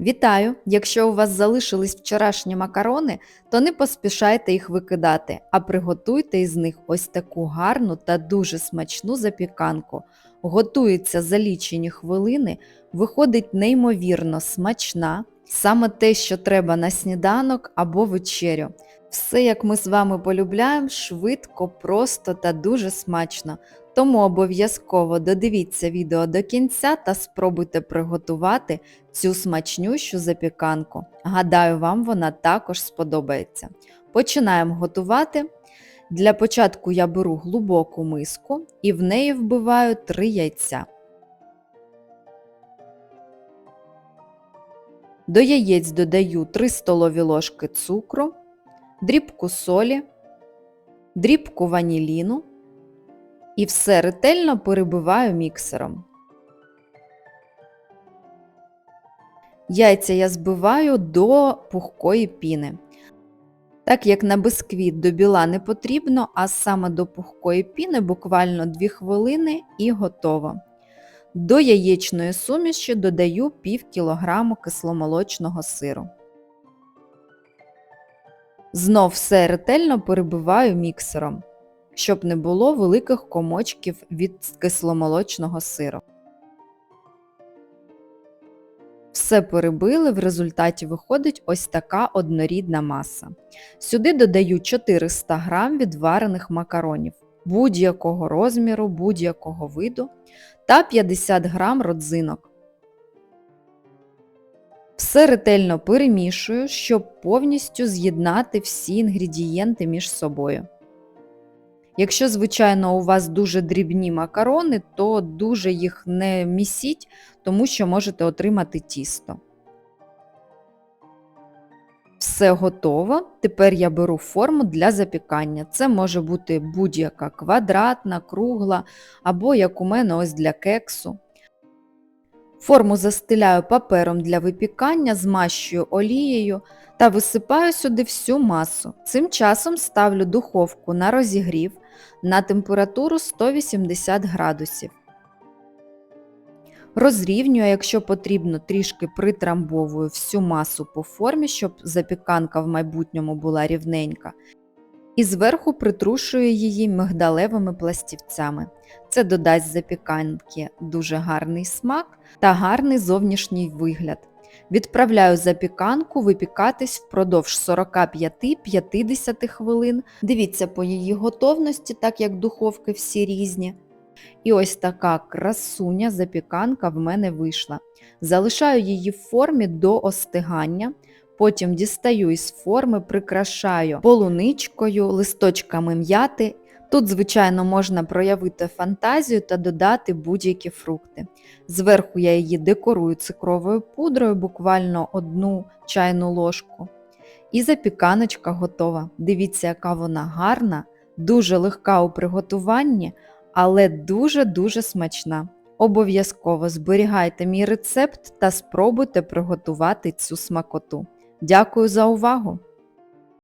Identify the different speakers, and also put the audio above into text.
Speaker 1: Вітаю! Якщо у вас залишились вчорашні макарони, то не поспішайте їх викидати, а приготуйте із них ось таку гарну та дуже смачну запіканку. Готується за лічені хвилини, виходить неймовірно смачна, саме те, що треба на сніданок або вечерю. Все, як ми з вами полюбляємо, швидко, просто та дуже смачно. Тому обов'язково додивіться відео до кінця та спробуйте приготувати цю смачнющу запіканку. Гадаю, вам вона також сподобається. Починаємо готувати. Для початку я беру глибоку миску і в неї вбиваю 3 яйця. До яєць додаю 3 столові ложки цукру, дрібку солі, дрібку ваніліну і все ретельно перебиваю міксером. Яйця я збиваю до пухкої піни. Так як на бисквіт до біла не потрібно, а саме до пухкої піни буквально 2 хвилини і готово. До яєчної суміші додаю пів кілограму кисломолочного сиру. Знов все ретельно перебиваю міксером, щоб не було великих комочків від кисломолочного сиру. Все перебили, в результаті виходить ось така однорідна маса. Сюди додаю 400 г відварених макаронів будь-якого розміру, будь-якого виду та 50 г родзинок. Все ретельно перемішую, щоб повністю з'єднати всі інгредієнти між собою. Якщо, звичайно, у вас дуже дрібні макарони, то дуже їх не місіть, тому що можете отримати тісто. Все готово. Тепер я беру форму для запікання. Це може бути будь-яка квадратна, кругла або, як у мене, ось для кексу. Форму застеляю папером для випікання, змащую олією та висипаю сюди всю масу. Цим часом ставлю духовку на розігрів на температуру 180 градусів. Розрівнюю, якщо потрібно, трішки притрамбовую всю масу по формі, щоб запіканка в майбутньому була рівненька. І зверху притрушую її мигдалевими пластівцями. Це додасть запіканки дуже гарний смак та гарний зовнішній вигляд. Відправляю запіканку випікатись впродовж 45-50 хвилин. Дивіться по її готовності, так як духовки всі різні. І ось така красуня запіканка в мене вийшла. Залишаю її в формі до остигання. Потім дістаю із форми, прикрашаю полуничкою, листочками м'яти. Тут, звичайно, можна проявити фантазію та додати будь-які фрукти. Зверху я її декорую цукровою пудрою, буквально одну чайну ложку. І запіканочка готова. Дивіться, яка вона гарна, дуже легка у приготуванні, але дуже-дуже смачна. Обов'язково зберігайте мій рецепт та спробуйте приготувати цю смакоту. Дякую за увагу!